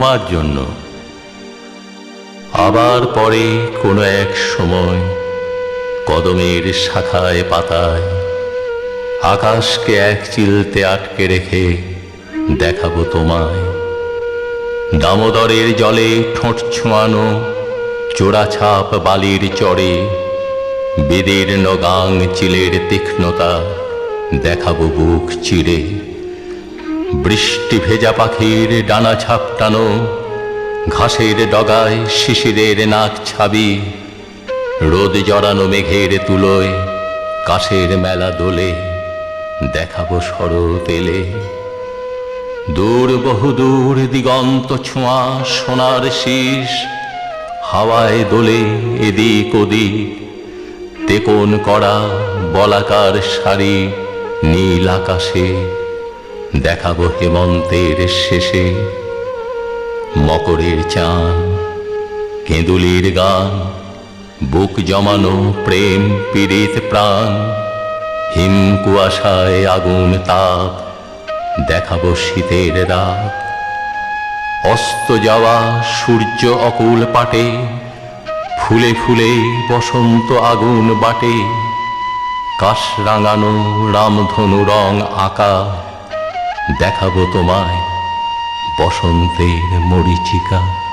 তোমার জন্য। আবার পরে কোনো এক সময় কদমের শাখায় পাতায় আকাশকে এক চিলতে আটকে রেখে দেখাবো তোমায়। দামোদরের জলে ঠোঁট ছোঁয়ানো চোরাছাপ বালির চড়ে বেদের নগাং চিলের তীক্ষ্ণতা দেখাবো বুক চিড়ে বৃষ্টি ভেজা পাখির ডানা ছাপটানো, ঘাসের ডগায় শিশিরের নাক ছাবি, রোদ জড়ানো মেঘের তুলোয় কাশের মেলা দোলে দেখাবো এলে দূর বহুদূর দিগন্ত ছোঁয়া সোনার শীষ, হাওয়ায় দোলে এদিক ওদিক তেকোন করা বলাকার শাড়ি নীল আকাশে দেখাবো হেমন্তের শেষে মকরের চান কেঁদুলির গান, বুক জমানো প্রেম পীড়িত প্রাণ। হিম কুয়াশায় আগুন তাপ, দেখাবো শীতের রাত। অস্ত যাওয়া সূর্য অকুল পাটে, ফুলে ফুলে বসন্ত আগুন বাটে। কাশ রাঙানো রামধনু রং আঁকা দেখাবো তোমায় বসন্তের মরিচিকা।